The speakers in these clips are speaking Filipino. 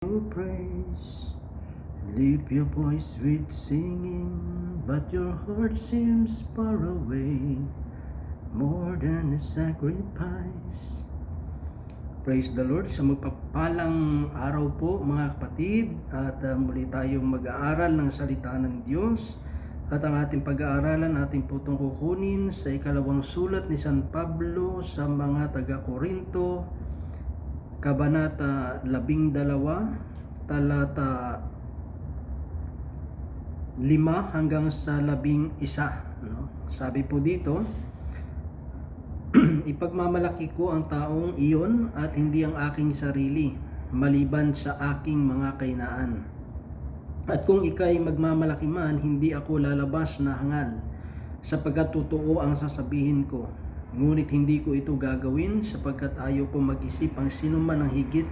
your praise. Lift your voice with singing, but your heart seems far away, more than a sacrifice. Praise the Lord. Sa magpapalang araw po mga kapatid at uh, muli tayong mag-aaral ng salita ng Diyos at ang ating pag-aaralan natin po itong kukunin sa ikalawang sulat ni San Pablo sa mga taga-Korinto Kabanata 12 talata 5 hanggang sa 11 no? Sabi po dito Ipagmamalaki ko ang taong iyon at hindi ang aking sarili maliban sa aking mga kainaan at kung ikay magmamalaki man, hindi ako lalabas na hangal, sapagkat totoo ang sasabihin ko. Ngunit hindi ko ito gagawin sapagkat ayaw ko mag-isip ang sinuman ng higit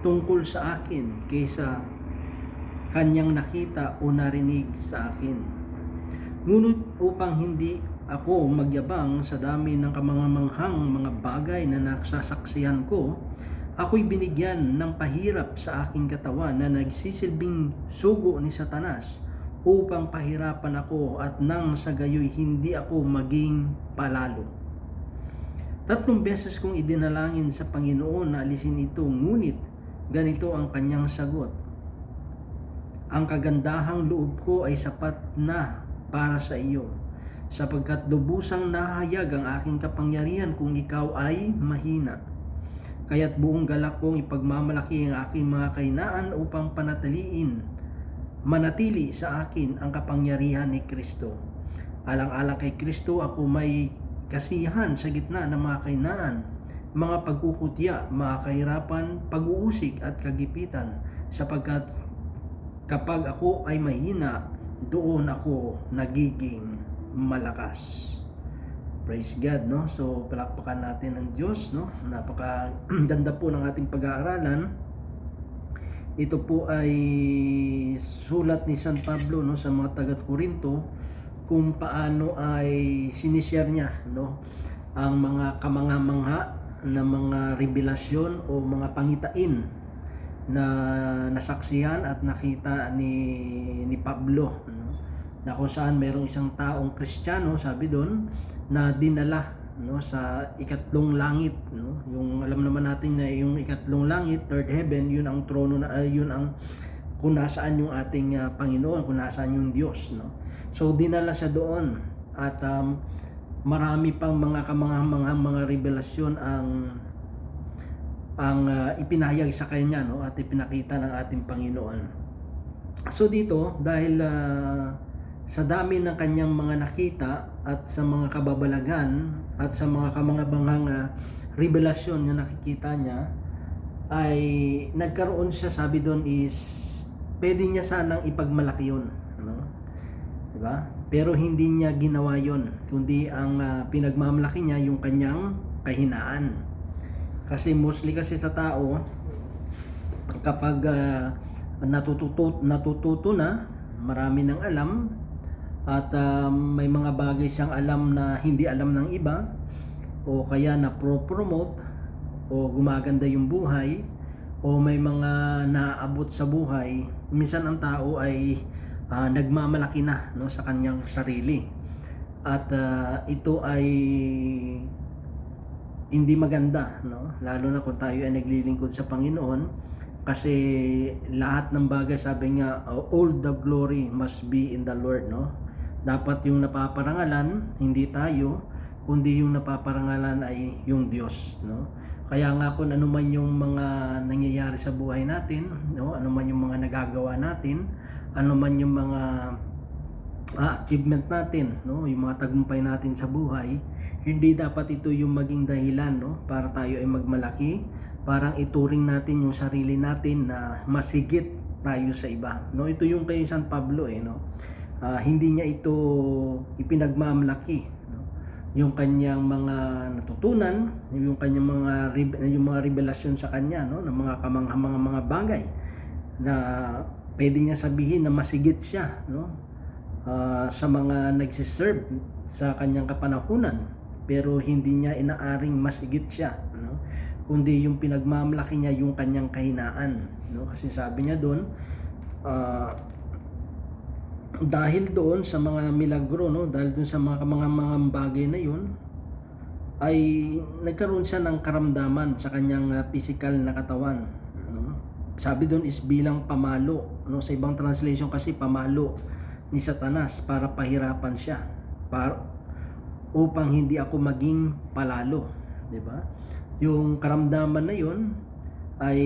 tungkol sa akin kaysa kanyang nakita o narinig sa akin. Ngunit upang hindi ako magyabang sa dami ng kamangamanghang mga bagay na nasasaksihan ko, ako'y binigyan ng pahirap sa aking katawan na nagsisilbing sugo ni Satanas upang pahirapan ako at nang sa gayoy hindi ako maging palalo. Tatlong beses kong idinalangin sa Panginoon na alisin ito, ngunit ganito ang kanyang sagot. Ang kagandahang loob ko ay sapat na para sa iyo, sapagkat lubusang nahayag ang aking kapangyarihan kung ikaw ay mahina Kaya't buong galak kong ipagmamalaki ang aking mga kainaan upang panatiliin, manatili sa akin ang kapangyarihan ni Kristo. Alang-alang kay Kristo ako may kasiyahan sa gitna ng mga kainaan, mga pagkukutya, mga kahirapan, pag-uusig at kagipitan, sapagkat kapag ako ay mahina, doon ako nagiging malakas. Praise God, no? So, palakpakan natin ang Diyos, no? Napaka ganda po ng ating pag-aaralan. Ito po ay sulat ni San Pablo, no? Sa mga taga-Korinto kung paano ay sinishare niya, no? Ang mga kamangha-mangha na mga revelasyon o mga pangitain na nasaksihan at nakita ni ni Pablo, no? na kung saan mayroong isang taong Kristiyano, sabi doon, na dinala no sa ikatlong langit no yung alam naman natin na yung ikatlong langit third heaven yun ang trono na uh, yun ang kung nasaan yung ating uh, Panginoon kung nasaan yung Diyos no? So dinala siya doon at um, marami pang mga kamanga mga revelasyon ang ang uh, ipinahayag sa kanya no? At ipinakita ng ating Panginoon. So dito dahil uh, sa dami ng kanyang mga nakita at sa mga kababalagan at sa mga kamangabangang uh, revelasyon na nakikita niya ay nagkaroon siya sabi doon is pwede niya sanang ipagmalaki yun no? diba? pero hindi niya ginawa yon kundi ang uh, pinagmamalaki niya yung kanyang kahinaan kasi mostly kasi sa tao kapag uh, natututo, natututo na marami ng alam at um, may mga bagay siyang alam na hindi alam ng iba o kaya na pro-promote o gumaganda yung buhay o may mga naabot sa buhay minsan ang tao ay uh, nagmamalaki na no sa kanyang sarili. At uh, ito ay hindi maganda no lalo na kung tayo ay naglilingkod sa Panginoon. Kasi lahat ng bagay sabi nga all the glory must be in the Lord no? Dapat yung napaparangalan hindi tayo kundi yung napaparangalan ay yung Diyos no kaya nga kung ano man yung mga nangyayari sa buhay natin no? Ano man yung mga nagagawa natin ano man yung mga uh, achievement natin no? Yung mga tagumpay natin sa buhay hindi dapat ito yung maging dahilan no? Para tayo ay magmalaki parang ituring natin yung sarili natin na masigit tayo sa iba no? Ito yung kay San Pablo eh no? Uh, hindi niya ito ipinagmamalaki? Yung kanyang mga natutunan yung kanyang mga yung mga revelasyon sa kanya no ng mga kamang mga mga bagay na pwede niya sabihin na masigit siya no uh, sa mga nagsiserve sa kanyang kapanahunan pero hindi niya inaaring masigit siya no kundi yung pinagmamalaki niya yung kanyang kahinaan. No? Kasi sabi niya doon, ah, dahil doon sa mga milagro, no? dahil doon sa mga, mga, mga bagay na yun, ay nagkaroon siya ng karamdaman sa kanyang ah, physical na katawan. No? Sabi doon is bilang pamalo. No? Sa ibang translation kasi pamalo ni Satanas para pahirapan siya. Para, upang hindi ako maging palalo. 'di ba? Yung karamdaman na yun ay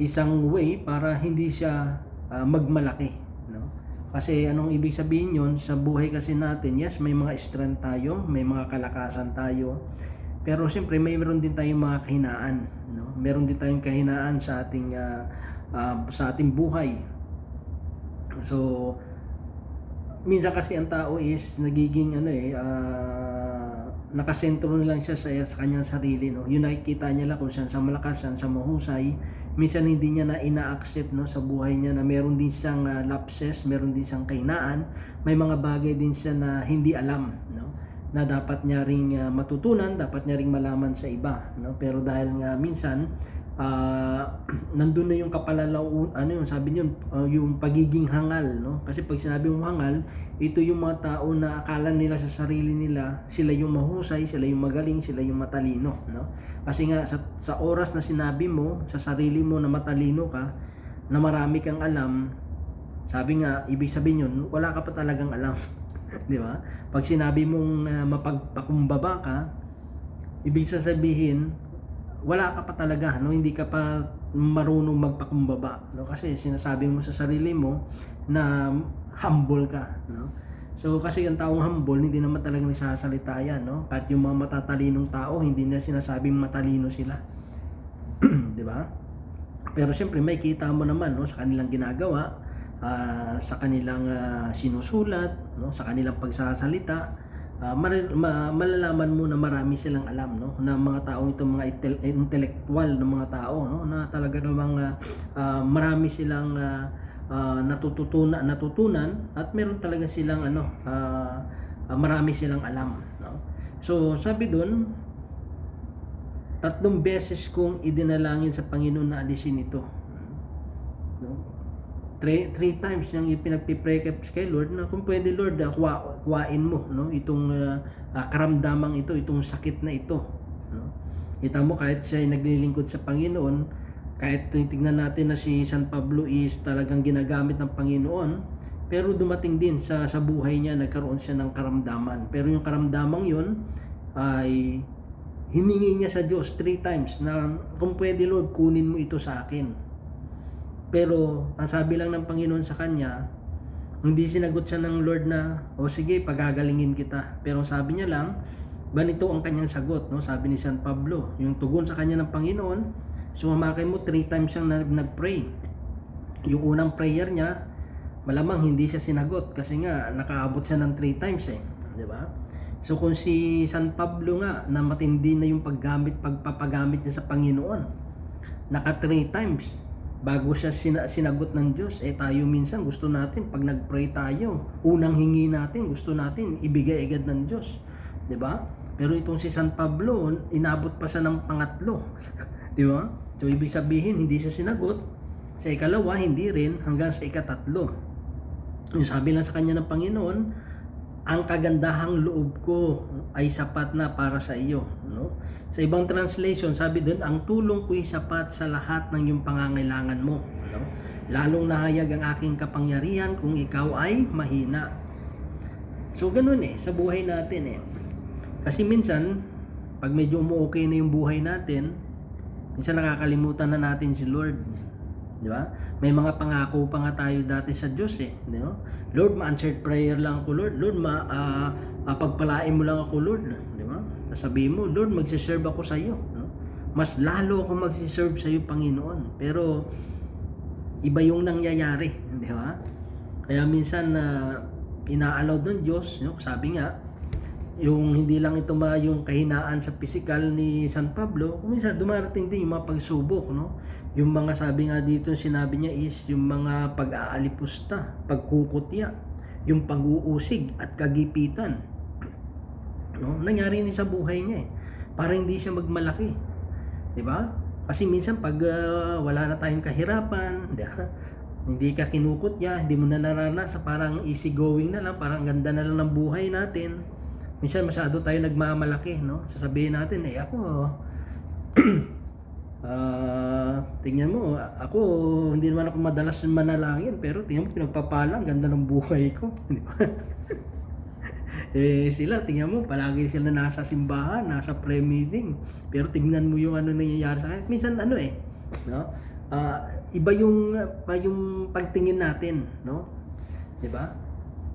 isang way para hindi siya ah, magmalaki. No? Kasi anong ibig sabihin yun, sa buhay kasi natin, yes, may mga strength tayo, may mga kalakasan tayo, pero siyempre mayroon din tayong mga kahinaan. No? Meron din tayong kahinaan sa ating ah, ah, sa ating buhay. So, minsan kasi ang tao is nagiging ano eh, ah, nakasentro na lang siya sa, sa kanyang sarili. No? Yun nakikita niya lang kung saan sa malakas, saan sa mahusay. Minsan hindi niya na ina-accept no, sa buhay niya na meron din siyang ah, lapses, meron din siyang kainaan. May mga bagay din siya na hindi alam. No? na dapat niya ring ah, matutunan, dapat niya ring malaman sa iba, no? Pero dahil nga minsan ah nandun na yung kapalalaw ano yung sabi niyo ah, yung pagiging hangal, no? Kasi pag sinabi mong hangal, ito yung mga tao na akala nila sa sarili nila, sila yung mahusay, sila yung magaling, sila yung matalino, no? Kasi nga sa, sa oras na sinabi mo sa sarili mo na matalino ka, na marami kang alam, sabi nga, ibig sabihin yun, wala ka pa talagang alam. Di ba? Pag sinabi mong uh, mapagpakumbaba ka, ibig sasabihin, wala ka pa talaga, no? Hindi ka pa marunong magpakumbaba, no? Kasi sinasabi mo sa sarili mo na humble ka, no? So kasi ang taong humble, hindi naman talaga nagsasalita yan, no? Kahit yung mga matatalinong tao, hindi na sinasabing matalino sila. 'Di ba? Pero siyempre may kita mo naman no sa kanilang ginagawa, ah, sa kanilang ah, sinusulat, no, sa kanilang pagsasalita, ah, mari- ma- malalaman mo na marami silang alam no na mga tao ito mga intel- intellectual na mga tao no na talaga namang ah, marami silang ah, ah, natututunan natutunan at meron talaga silang ano ah, ah, marami silang alam no. So sabi doon tatlong beses kong idinalangin sa Panginoon na alisin ito three, three times niyang ipinagpipray kay Lord na kung pwede Lord uh, kuhain mo no? Itong uh, karamdamang ito itong sakit na ito no? Kita mo kahit siya ay naglilingkod sa Panginoon kahit tingnan natin na si San Pablo is talagang ginagamit ng Panginoon pero dumating din sa sa buhay niya nagkaroon siya ng karamdaman. Pero yung karamdamang yon ay hiningi niya sa Diyos three times na kung pwede Lord kunin mo ito sa akin pero ang sabi lang ng Panginoon sa kanya, hindi sinagot siya ng Lord na, o sige, pagagalingin kita. Pero sabi niya lang, ganito ang kanyang sagot, no? Sabi ni San Pablo, yung tugon sa kanya ng Panginoon, sumamakay mo three times siyang nag- nag-pray. Yung unang prayer niya, malamang hindi siya sinagot kasi nga nakaabot siya ng three times eh, di ba? So kung si San Pablo nga na matindi na yung paggamit, pagpapagamit niya sa Panginoon, naka three times, bago siya sina- sinagot ng Diyos, eh tayo minsan gusto natin, pag nag-pray tayo, unang hingi natin, gusto natin, ibigay agad ng Diyos. 'Di ba? Pero itong si San Pablo, inabot pa siya ng pangatlo. 'Di ba? So, ibig sabihin, hindi siya sinagot. Sa ikalawa, hindi rin, hanggang sa ikatatlo. Yung sabi lang sa kanya ng Panginoon, ang kagandahang loob ko ay sapat na para sa iyo. No? Sa ibang translation, sabi doon, ang tulong ko'y sapat sa lahat ng iyong pangangailangan mo. No? Lalong nahayag ang aking kapangyarihan kung ikaw ay mahina. So, ganun eh, sa buhay natin eh. Kasi minsan, pag medyo umuokay na yung buhay natin, minsan nakakalimutan na natin si Lord. Di ba? May mga pangako pa nga tayo dati sa Diyos eh. Di ba? Lord, ma-answered prayer lang ako, Lord. Lord, ma, ah, pagpalain mo lang ako, Lord. Di ba? Sasabihin mo, Lord, magsiserve ako sa iyo. No? Mas lalo ako magsiserve sa iyo, Panginoon. Pero, iba yung nangyayari. Di ba? Kaya minsan na ina-allow ng Diyos, no? sabi nga, yung hindi lang ito ma yung kahinaan sa physical ni San Pablo, kung minsan dumarating din yung mga pagsubok, no? Yung mga sabi nga dito, sinabi niya is yung mga pag-aalipusta, pagkukutya, yung pag-uusig at kagipitan. No? Nangyari ni sa buhay niya eh. para hindi siya magmalaki. 'Di ba? Kasi minsan pag ah, wala na tayong kahirapan, 'di ba? hindi ka kinukutya, hindi mo na naranasan, parang easy going na lang, parang ganda na lang ng buhay natin. Minsan masyado tayo nagmamalaki, no? Sasabihin natin, eh ako, ah, tingnan mo, ako, hindi naman ako madalas manalangin, pero tingnan mo, pinagpapala, ang ganda ng buhay ko, di ba? eh sila, tingnan mo, palagi sila nasa simbahan, nasa prayer meeting, pero tingnan mo yung ano nangyayari sa kanila. Minsan ano eh, no? Ah, iba yung pa yung pagtingin natin, no? 'Di ba?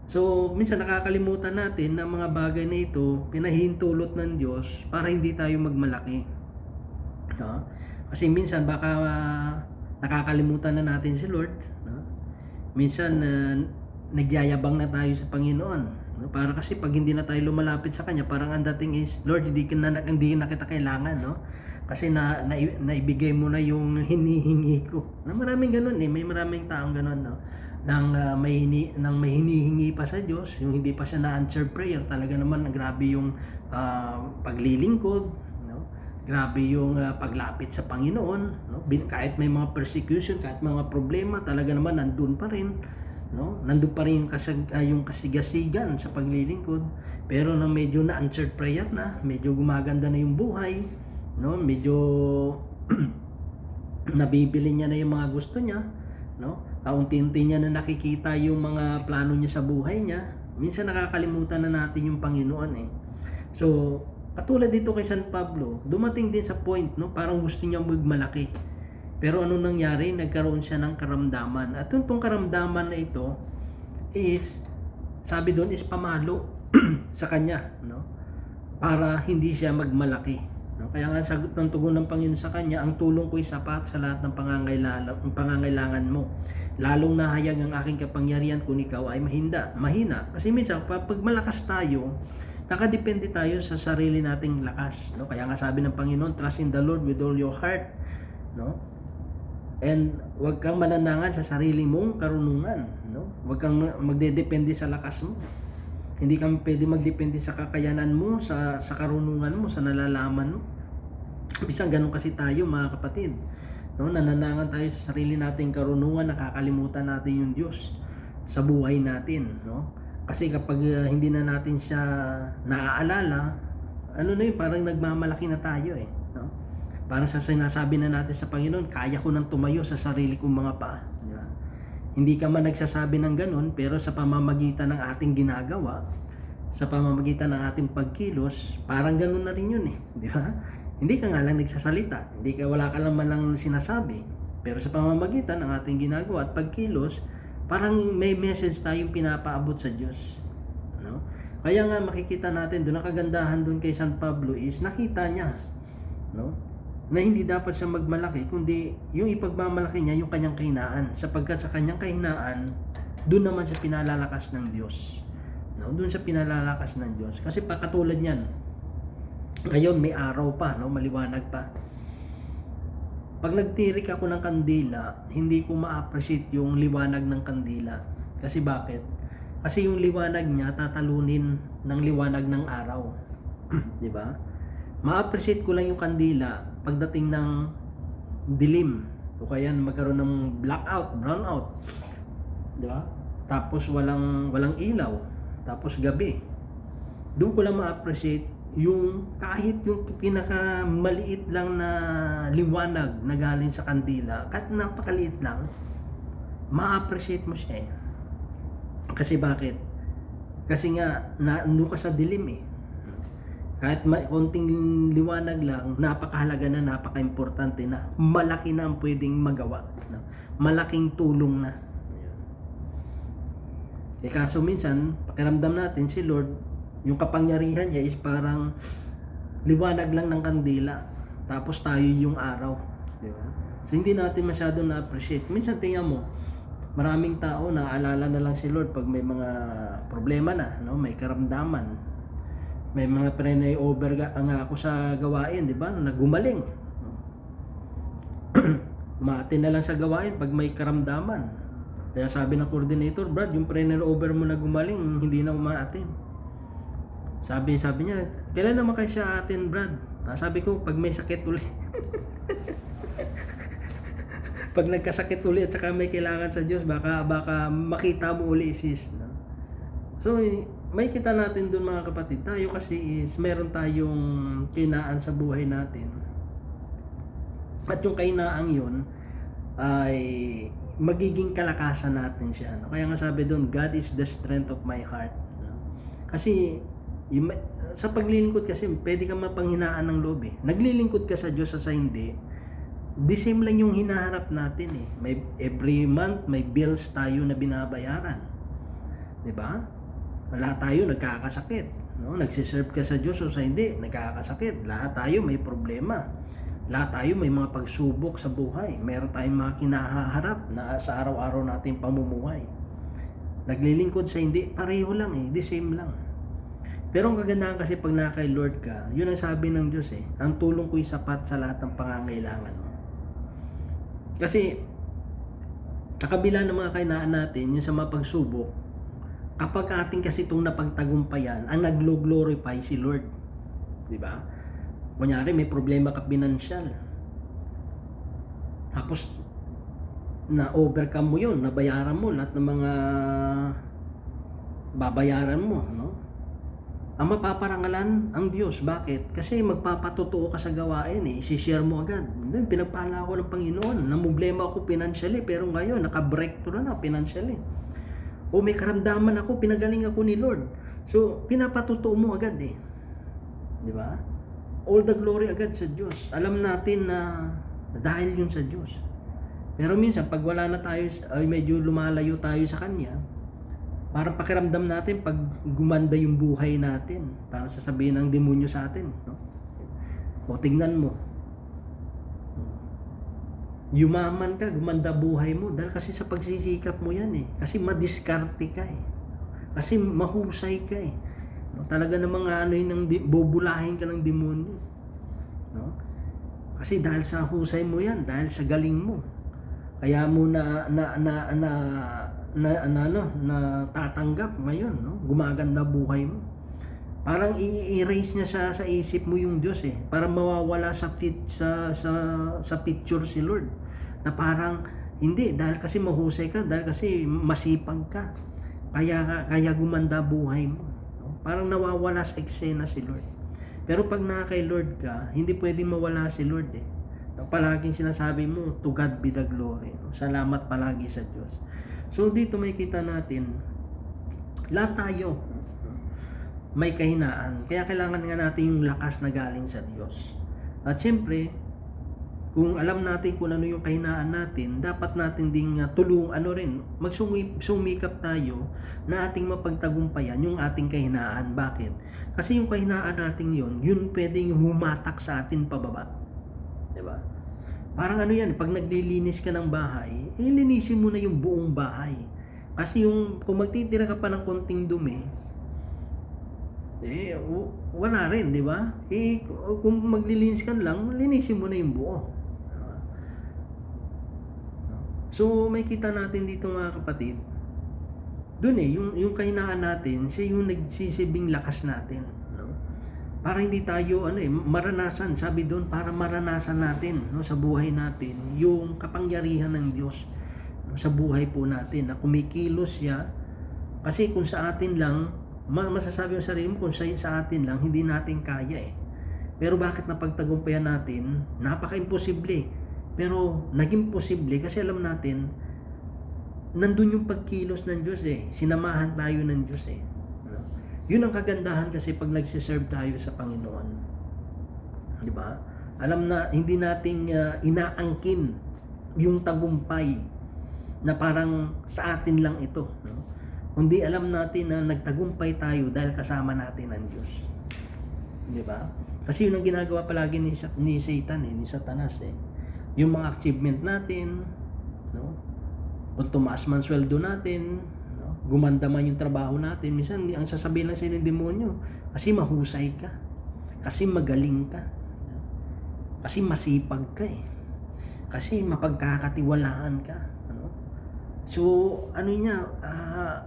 So, minsan nakakalimutan natin na mga bagay na ito pinahintulot ng Diyos para hindi tayo magmalaki. No? Kasi minsan baka ah, nakakalimutan na natin si Lord, no? Minsan ah, nagyayabang na tayo sa Panginoon. No? Para kasi pag hindi na tayo lumalapit sa kanya, parang ang dating is, Lord, hindi na hindi na kita kailangan, no? Kasi na, na naibigay mo na yung hinihingi ko. Na maraming ganun eh, may maraming taong ganun, no? Nang ah, may hini, nang may hinihingi pa sa Diyos, yung hindi pa siya na-answer prayer, talaga naman grabe yung ah, paglilingkod, no? Grabe yung ah, paglapit sa Panginoon, no? Kahit may mga persecution, kahit mga problema, talaga naman nandun pa rin, no? Nandun pa rin yung, kasag, ah, yung kasigasigan sa paglilingkod. Pero na medyo na-answered prayer na, medyo gumaganda na yung buhay, no? Medyo nabibili niya na yung mga gusto niya, no? Kaunti-unti niya na nakikita yung mga plano niya sa buhay niya. Minsan nakakalimutan na natin yung Panginoon eh. So, katulad dito kay San Pablo, dumating din sa point, no? Parang gusto niya magmalaki. Pero ano nangyari? Nagkaroon siya ng karamdaman. At yung tong karamdaman na ito is, sabi doon is pamalo sa kanya, no? Para hindi siya magmalaki. No? Kaya nga sagot ng tugon ng Panginoon sa kanya, ang tulong ko ay sapat sa lahat ng pangangailangan, pangangailangan mo. Lalong nahayag ang aking kapangyarihan kung ikaw ay mahinda, mahina. Kasi minsan, pag malakas tayo, nakadepende tayo sa sarili nating lakas. No? Kaya nga sabi ng Panginoon, trust in the Lord with all your heart. No? And huwag kang mananangan sa sarili mong karunungan. No? Huwag kang magdedepende sa lakas mo. Hindi ka pwede magdepende sa kakayanan mo, sa, sa karunungan mo, sa nalalaman mo. Bisang ganun kasi tayo mga kapatid. No, nananangan tayo sa sarili nating karunungan, nakakalimutan natin yung Diyos sa buhay natin, no? Kasi kapag uh, hindi na natin siya naaalala, ano na yun, parang nagmamalaki na tayo eh, no? Parang sa sinasabi na natin sa Panginoon, kaya ko nang tumayo sa sarili kong mga paa? Hindi ka man nagsasabi ng ganun, pero sa pamamagitan ng ating ginagawa, sa pamamagitan ng ating pagkilos, parang ganun na rin yun eh, di ba? Hindi ka nga lang nagsasalita, hindi ka wala ka lang man lang sinasabi. Pero sa pamamagitan ng ating ginagawa at pagkilos, parang may message tayong pinapaabot sa Diyos. No? Kaya nga makikita natin doon ang kagandahan doon kay San Pablo is nakita niya, no? Na hindi dapat siya magmalaki kundi yung ipagmamalaki niya yung kanyang kahinaan sapagkat sa kanyang kahinaan doon naman siya pinalalakas ng Diyos. No? Doon siya pinalalakas ng Diyos. Kasi pa katulad niyan, ngayon may araw pa, no? maliwanag pa. Pag nagtirik ako ng kandila, hindi ko ma-appreciate yung liwanag ng kandila. Kasi bakit? Kasi yung liwanag niya tatalunin ng liwanag ng araw. 'Di ba? Ma-appreciate ko lang yung kandila pagdating ng dilim o kaya magkaroon ng blackout, brownout. 'Di ba? Tapos walang walang ilaw, tapos gabi. Doon ko lang ma-appreciate yung kahit yung pinakamaliit lang na liwanag na galing sa kandila, kahit napakaliit lang, ma-appreciate mo siya eh. Kasi bakit? Kasi nga, na, nandun ka sa dilim eh. Kahit ma- konting liwanag lang, napakahalaga na, napaka-importante na, malaki na ang pwedeng magawa. No? Malaking tulong na. Eh kaso minsan, pakiramdam natin si Lord, yung kapangyarihan niya is parang liwanag lang ng kandila. Tapos tayo yung araw. Di ba? So hindi natin masyado na-appreciate. Minsan tingnan mo, maraming tao na alala na lang si Lord pag may mga problema na, no? may karamdaman. May mga prenay over ga, nga ako sa gawain, di ba? Nagumaling. Umaatin na lang sa gawain pag may karamdaman. Kaya sabi ng coordinator, Brad, yung prenay over mo na gumaling, hindi na umaatin. Sabi, sabi niya, kailan naman kayo siya atin, Brad? Ah, sabi ko, pag may sakit uli, pag nagkasakit uli at saka may kailangan sa Diyos, baka, baka makita mo uli sis. No? So, may kita natin dun mga kapatid. Tayo kasi is, meron tayong kinaan sa buhay natin. At yung kainaang yun, ay magiging kalakasan natin siya. No? Kaya nga sabi doon, God is the strength of my heart. No? Kasi yung, sa paglilingkod kasi pwede ka mapanghinaan ng loob eh. Naglilingkod ka sa Diyos sa hindi, the same lang yung hinaharap natin eh. May, every month may bills tayo na binabayaran. 'Di ba? Lahat tayo nagkakasakit. No? Nagsiserve ka sa Diyos o sa hindi, nagkakasakit. Lahat tayo may problema. Lahat tayo may mga pagsubok sa buhay. Meron tayong mga kinahaharap na sa araw-araw nating pamumuhay. Naglilingkod sa hindi, pareho lang eh, the same lang. Pero ang kagandahan kasi pag na kay Lord ka, yun ang sabi ng Diyos eh, ang tulong ko'y sapat sa lahat ng pangangailangan. Kasi, sa kabila ng mga kainaan natin, yung sa mga pagsubok, kapag ating kasi itong napagtagumpayan, ang naglo-glorify si Lord. Di ba? Kunyari, may problema ka pinansyal. Tapos, na-overcome mo yun, nabayaran mo lahat ng mga babayaran mo. No? Ang mapaparangalan ang Diyos. Bakit? Kasi magpapatotoo ka sa gawain eh. Isishare mo agad. Pinagpala ako ng Panginoon. Namblema ako financially eh. pero ngayon nakabreak to na na financially. Eh. O may karamdaman ako, pinagaling ako ni Lord. So, pinapatotoo mo agad eh. Di ba? All the glory agad sa Diyos. Alam natin na dahil yun sa Diyos. Pero minsan, pag wala na tayo, ay medyo lumalayo tayo sa Kanya, parang pakiramdam natin pag gumanda yung buhay natin, parang sasabihin ng demonyo sa atin, no? O tingnan mo. Yumaman ka, gumanda buhay mo dahil kasi sa pagsisikap mo yan eh. Kasi madiskarte ka eh. Kasi mahusay ka eh. No? Talaga namang ano yun, ng bubulahin ka ng demonyo. No? Kasi dahil sa husay mo yan, dahil sa galing mo. Kaya mo na na na na na, na, ano, na tatanggap ngayon, no? Gumaganda buhay mo. Parang i-erase niya sa sa isip mo yung Diyos eh. Para mawawala sa fit sa sa sa picture si Lord. Na parang hindi dahil kasi mahusay ka, dahil kasi masipag ka. Kaya kaya gumanda buhay mo. No? Parang nawawala sa eksena si Lord. Pero pag na kay Lord ka, hindi pwedeng mawala si Lord eh. No, palaging sinasabi mo, to God be the glory. No? Salamat palagi sa Diyos. So dito may kita natin, lahat tayo may kahinaan. Kaya kailangan nga natin yung lakas na galing sa Diyos. At siyempre, kung alam natin kung ano yung kahinaan natin, dapat natin ding uh, tulong, ano rin, magsumikap tayo na ating mapagtagumpayan yung ating kahinaan. Bakit? Kasi yung kahinaan natin yun, yun pwedeng humatak sa atin pababa. 'Di ba? Parang ano yan, pag naglilinis ka ng bahay, ilinisin mo na yung buong bahay. Kasi yung, kung magtitira ka pa ng konting dumi, eh, wala rin, di ba? Eh, kung maglilinis ka lang, linisin mo na yung buo. So, may kita natin dito mga kapatid, doon eh, yung, yung kahinaan natin, siya yung nagsisibing lakas natin. No? Para hindi tayo, ano eh, maranasan, sabi doon, para maranasan natin no, sa buhay natin, yung kapangyarihan ng Diyos no, sa buhay po natin, na kumikilos siya, kasi kung sa atin lang, masasabi yung sarili mo, kung sa, sa atin lang, hindi natin kaya eh. Pero bakit napagtagumpayan natin? Napaka-imposible. Pero naging posible kasi alam natin, nandun yung pagkilos ng Diyos eh. Sinamahan tayo ng Diyos eh. Yun ang kagandahan kasi pag nagsiserve tayo sa Panginoon. Di ba? Alam na, hindi nating uh, inaangkin yung tagumpay na parang sa atin lang ito. No? Kundi alam natin na nagtagumpay tayo dahil kasama natin ang Diyos. Di ba? Kasi yun ang ginagawa palagi ni, ni Satan eh, ni Satanas eh. Yung mga achievement natin, no? Kung tumaas man sweldo natin, no? gumanda man yung trabaho natin, minsan ang sasabihin lang sa ng demonyo, kasi mahusay ka, kasi magaling ka, kasi masipag ka eh, kasi mapagkakatiwalaan ka. Ano? So, ano niya, ah,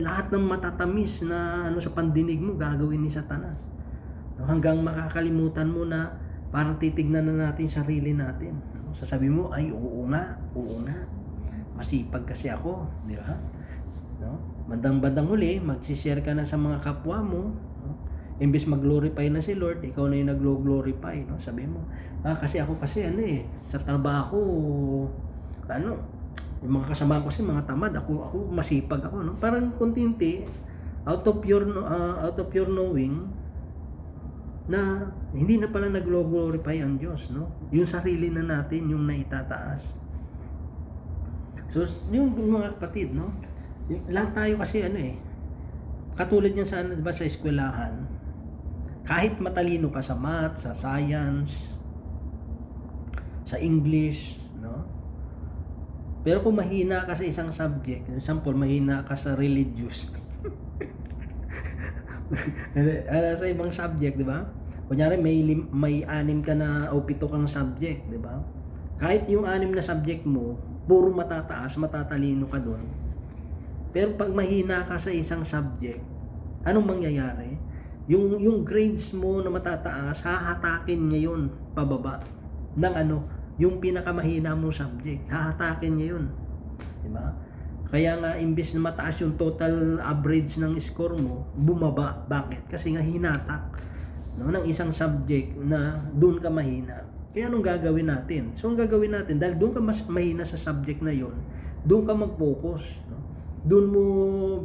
lahat ng matatamis na ano sa pandinig mo gagawin ni Satanas. No? Hanggang makakalimutan mo na parang titignan na natin sarili natin. No? Sasabi mo, ay oo nga, oo nga. Masipag kasi ako, di ba? No? Bandang-bandang uli, magsishare ka na sa mga kapwa mo. No? Imbis mag-glorify na si Lord, ikaw na yung nag-glorify. No? Sabi mo, ah, kasi ako kasi ano eh, sa trabaho, ano, yung mga kasama ko kasi mga tamad, ako, ako masipag ako. No? Parang kunti out of your, ah, out of your knowing, na hindi na pala nag-glorify ang Diyos, no? Yung sarili na natin, yung naitataas. So, yung mga kapatid, no? Lahat tayo kasi ano eh, katulad yan sa, ano, di ba, sa eskwelahan, kahit matalino ka sa math, sa science, sa English? Pero kung mahina ka sa isang subject, example, mahina ka sa religious, ano, sa ibang subject, di ba? Kunyari, may, lim, may anim ka na o pito kang subject, di ba? Kahit yung anim na subject mo, puro matataas, matatalino ka doon. Pero pag mahina ka sa isang subject, anong mangyayari? Yung, yung grades mo na matataas, hahatakin niya yun pababa ng ano, yung pinakamahina mong subject. Hahatakin niya yun. Di ba? Kaya nga, imbis na mataas yung total average ng score mo, bumaba. Bakit? Kasi nga hinatak no, ng isang subject na doon ka mahina. Kaya anong gagawin natin? So, ang gagawin natin, dahil doon ka mas mahina sa subject na yon, doon ka mag-focus. No? Doon mo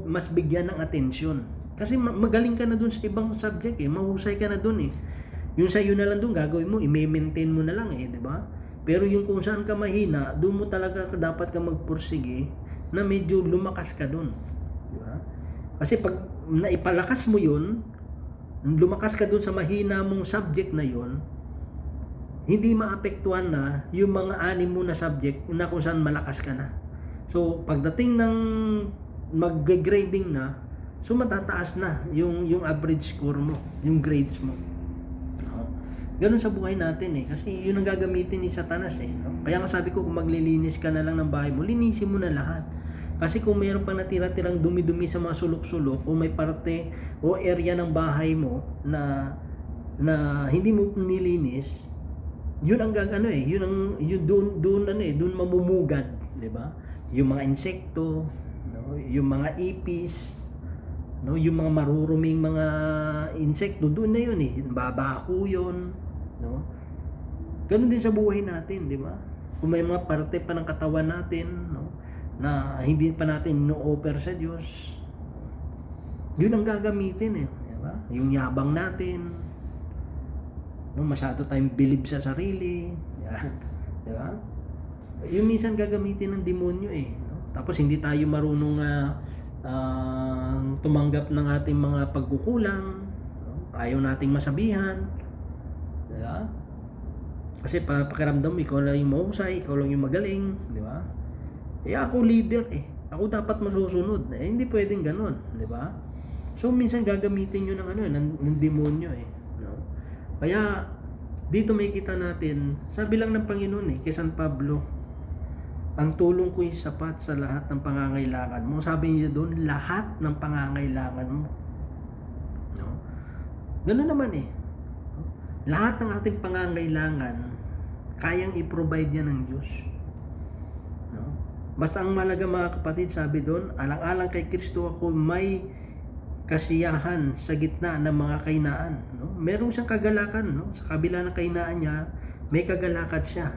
mas bigyan ng atensyon. Kasi ma- magaling ka na doon sa ibang subject eh. Mahusay ka na doon eh. Yung sa iyo na lang doon, gagawin mo, i-maintain mo na lang eh, di ba? Pero yung kung saan ka mahina, doon mo talaga dapat ka magpursige na medyo lumakas ka doon. Di ba? Kasi pag naipalakas mo yun, lumakas ka doon sa mahina mong subject na yon, hindi maapektuhan na yung mga anim mo na subject na kung saan malakas ka na. So, pagdating ng mag-grading na, so matataas na yung yung average score mo, yung grades mo. Ganun sa buhay natin eh. Kasi yun ang gagamitin ni Satanas eh. No? Kaya nga sabi ko kung maglilinis ka na lang ng bahay mo, linisin mo na lahat. Kasi kung mayroon pa natira-tirang dumi-dumi sa mga sulok-sulok o may parte o area ng bahay mo na na hindi mo nilinis, yun ang gag ano eh, yun ang yun doon doon ano eh, doon mamumugad, 'di ba? Yung mga insekto, no, yung mga ipis, no, yung mga maruruming mga insekto, doon na yun eh, babaho yun, no? Ganun din sa buhay natin, 'di ba? Kung may mga parte pa ng katawan natin, no, na hindi pa natin no-offer sa Diyos, yun ang gagamitin eh, 'di ba? Yung yabang natin, no masyado tayong bilib sa sarili di ba yung minsan gagamitin ng demonyo eh no? tapos hindi tayo marunong uh, uh, tumanggap ng ating mga pagkukulang no? ayaw nating masabihan di ba kasi pa pakiramdam ikaw lang yung mahusay ikaw lang yung magaling di ba eh ako leader eh ako dapat masusunod eh hindi pwedeng ganun di ba so minsan gagamitin nyo ng ano ng, ng demonyo eh no kaya dito may kita natin, sabi lang ng Panginoon eh, kay San Pablo, ang tulong ko ay sapat sa lahat ng pangangailangan mo. Sabi niya doon, lahat ng pangangailangan mo. No? Ganun naman eh. Lahat ng ating pangangailangan, kayang i-provide yan ng Diyos. No? Basta ang malaga mga kapatid, sabi doon, alang-alang kay Kristo ako may kasiyahan sa gitna ng mga kainaan. No? Meron siyang kagalakan. No? Sa kabila ng kainaan niya, may kagalakan siya.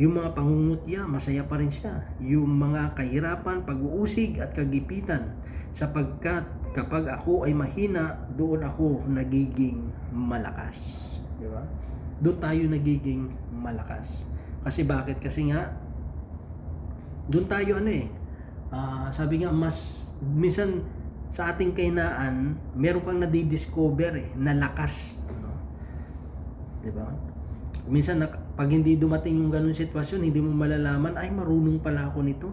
Yung mga pangungutya, masaya pa rin siya. Yung mga kahirapan, pag-uusig at kagipitan. Sapagkat kapag ako ay mahina, doon ako nagiging malakas. Di ba? Doon tayo nagiging malakas. Kasi bakit? Kasi nga, doon tayo ano eh, uh, sabi nga mas, minsan sa ating kainaan, meron kang nadidiscover eh, na lakas. No? Di ba? Minsan, na, pag hindi dumating yung ganun sitwasyon, hindi mo malalaman, ay marunong pala ako nito.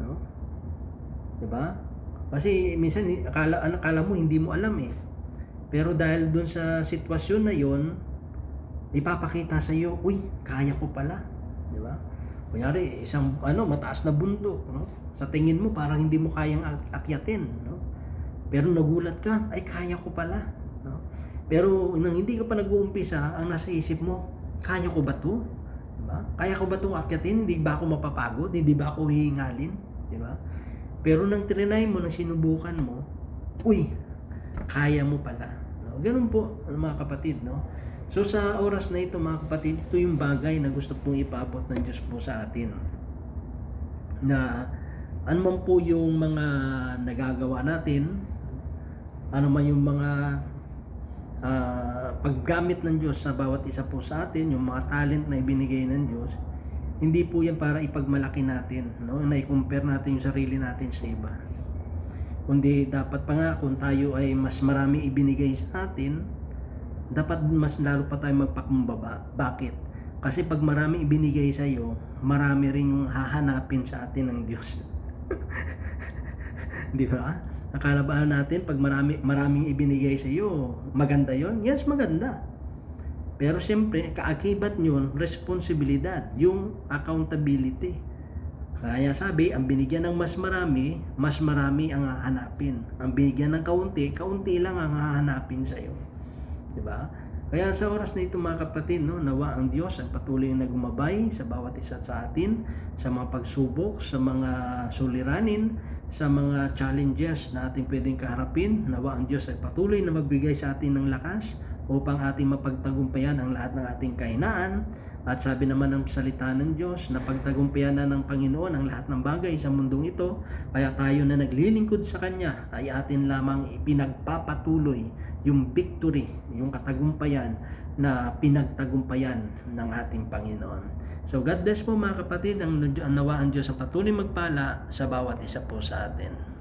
No? Di ba? Kasi minsan, akala, akala mo, hindi mo alam eh. Pero dahil dun sa sitwasyon na yon ipapakita sa iyo, uy, kaya ko pala. Di ba? Kunyari, isang ano, mataas na bundok, no? Sa tingin mo parang hindi mo kayang akyatin, no? Pero nagulat ka, ay kaya ko pala, no? Pero nang hindi ka pa nag-uumpisa, ang nasa isip mo, kaya ko ba to? Diba? Kaya ko ba itong akyatin? Hindi ba ako mapapagod? Hindi ba ako hihingalin? Diba? Pero nang trinay mo, nang sinubukan mo, uy, kaya mo pala. No? Ganun po, mga kapatid, no? So sa oras na ito, mga kapatid, ito yung bagay na gusto pong ipaabot ng Diyos po sa atin. Na ano man po yung mga nagagawa natin, ano man yung mga ah, paggamit ng Diyos sa bawat isa po sa atin, yung mga talent na ibinigay ng Diyos, hindi po yan para ipagmalaki natin, no? na i-compare natin yung sarili natin sa iba. Kundi dapat pa nga kung tayo ay mas marami ibinigay sa atin, dapat mas lalo pa tayo magpakumbaba. Bakit? Kasi pag marami ibinigay sa iyo, marami rin yung hahanapin sa atin ng Diyos. Di ba? Akala ba natin pag marami maraming ibinigay sa iyo, maganda 'yon? Yes, maganda. Pero siyempre, kaakibat nyon, responsibilidad, yung accountability. Kaya sabi, ang binigyan ng mas marami, mas marami ang hahanapin. Ang binigyan ng kaunti, kaunti lang ang hahanapin sa iyo. 'Di ba? Kaya sa oras na ito mga kapatid, no, nawa ang Diyos ay patuloy na gumabay sa bawat isa sa atin, sa mga pagsubok, sa mga suliranin, sa mga challenges na ating pwedeng kaharapin. Nawa ang Diyos ay patuloy na magbigay sa atin ng lakas upang ating mapagtagumpayan ang lahat ng ating kahinaan. At sabi naman ng salita ng Diyos na pagtagumpayan na ng Panginoon ang lahat ng bagay sa mundong ito, kaya tayo na naglilingkod sa Kanya ay atin lamang ipinagpapatuloy yung victory, yung katagumpayan na pinagtagumpayan ng ating Panginoon. So God bless po mga kapatid, ang ang nawa ang Diyos ang patuloy magpala sa bawat isa po sa atin.